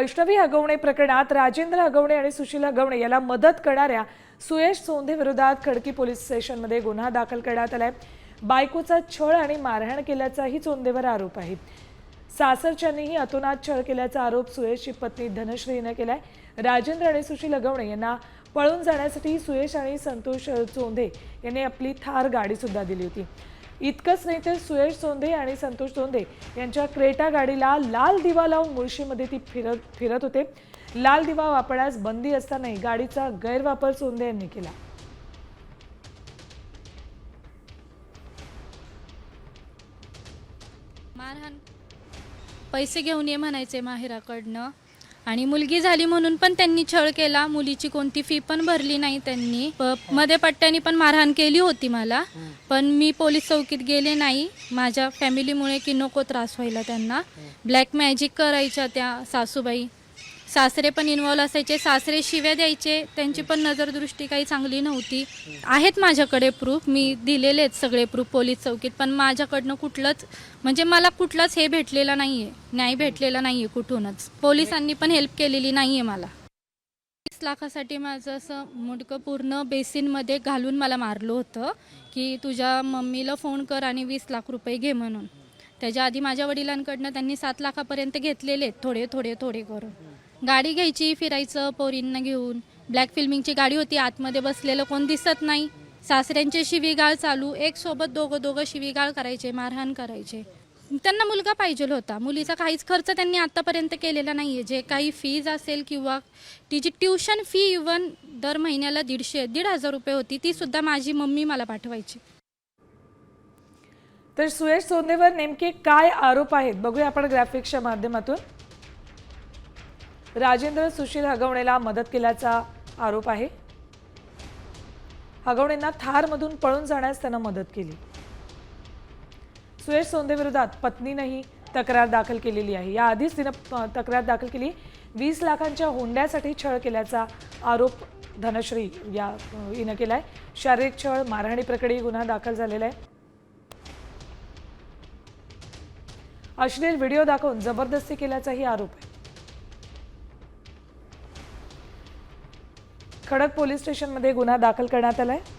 वैष्णवी हगवणे प्रकरणात राजेंद्र हगवणे आणि सुशील हगवणे याला मदत करणाऱ्या सुयश सोंधे विरोधात खडकी पोलीस स्टेशनमध्ये गुन्हा दाखल करण्यात आलाय. बायकोचा छळ आणि मारहाण केल्याचाही चोंदेवर आरोप आहे. सासरच्यांनीही अतोनात छळ केल्याचा आरोप सुयशची पत्नी धनश्रीने केलाय. राजेंद्र आणि सुशील हगवणे यांना पळून जाण्यासाठी सुयश आणि संतोष चोंधे यांनी आपली थार गाडी सुद्धा दिली होती. इतकंच नाही तर सुयश सोंधे आणि संतोष सोंधे यांच्या क्रेटा गाडीला लाल दिवा लावून मुळशीमध्ये ती फिरत फिरत होते. लाल दिवा वापरण्यास बंदी असतानाही गाडीचा गैरवापर सोंधे यांनी केला. मारहाण. पैसे घेऊन ये म्हणायचे माहेराकडनं. आणि मुलगी झाली म्हणून पण त्यांनी छळ केला. मुलीची कोणती फी पण भरली नाही त्यांनी. प- मध्ये पट्ट्यानी पण मारहाण केली होती मला. पण मी पोलीस चौकीत गेले नाही. माझ्या फॅमिलीमुळे की नको त्रास व्हायला त्यांना. ब्लॅक मॅजिक करायच्या त्या सासूबाई. सासरे पण इन्व्हॉल्व असायचे. सासरे शिव्या द्यायचे. त्यांची पण नजरदृष्टी काही चांगली नव्हती. आहेत माझ्याकडे प्रूफ मी दिलेले आहेत सगळे प्रूफ पोलीस चौकीत. पण माझ्याकडनं कुठलंच म्हणजे मला कुठलाच हे भेटलेला आहे न्याय भेटलेला आहे कुठूनच. पोलिसांनी पण हेल्प केलेली नाही आहे मला. वीस लाखासाठी माझं असं मुडकं पूर्ण बेसिनमध्ये घालून मला मारलं होतं की तुझ्या मम्मीला फोन कर आणि वीस लाख रुपये घे म्हणून. त्याच्या आधी माझ्या वडिलांकडनं त्यांनी सात लाखापर्यंत घेतलेले आहेत. थोडे थोडे थोडे करून. गाडी घ्यायची फिरायचं पोरींना घेऊन. ब्लॅक फिल्मिंगची गाडी होती आतमध्ये बसलेलं कोण दिसत नाही. सासऱ्यांचे शिवीगाळ चालू एक सोबत दोघं दोघं शिवीगाळ करायचे मारहाण करायचे. त्यांना मुलगा पाहिजे होता. मुलीचा काहीच खर्च त्यांनी आतापर्यंत केलेला नाही आहे जे काही फीज असेल किंवा तिची ट्युशन फी इवन दर महिन्याला दीडशे दीड हजार रुपये होती ती सुद्धा माझी मम्मी मला पाठवायची. तर सुयश सोनेवर नेमके काय आरोप आहेत? बघूया आपण ग्राफिक्सच्या माध्यमातून. राजेंद्र सुशील हगवणेला मदत केल्याचा आरोप आहे. हगवणेंना थारमधून पळून जाण्यास त्यानं मदत केली. सुरेश सोंदेविरोधात पत्नीनंही तक्रार दाखल केलेली आहे. याआधीच तिनं तक्रार दाखल केली. वीस लाखांच्या हुंड्यासाठी छळ केल्याचा आरोप धनश्री या हिनं केला आहे शारीरिक छळ मारहाणी प्रकरणी गुन्हा दाखल झालेला आहे. अश्लील व्हिडिओ दाखवून जबरदस्ती केल्याचाही आरोप आहे. खडक पोलीस स्टेशनमध्ये गुन्हा दाखल करण्यात आला आहे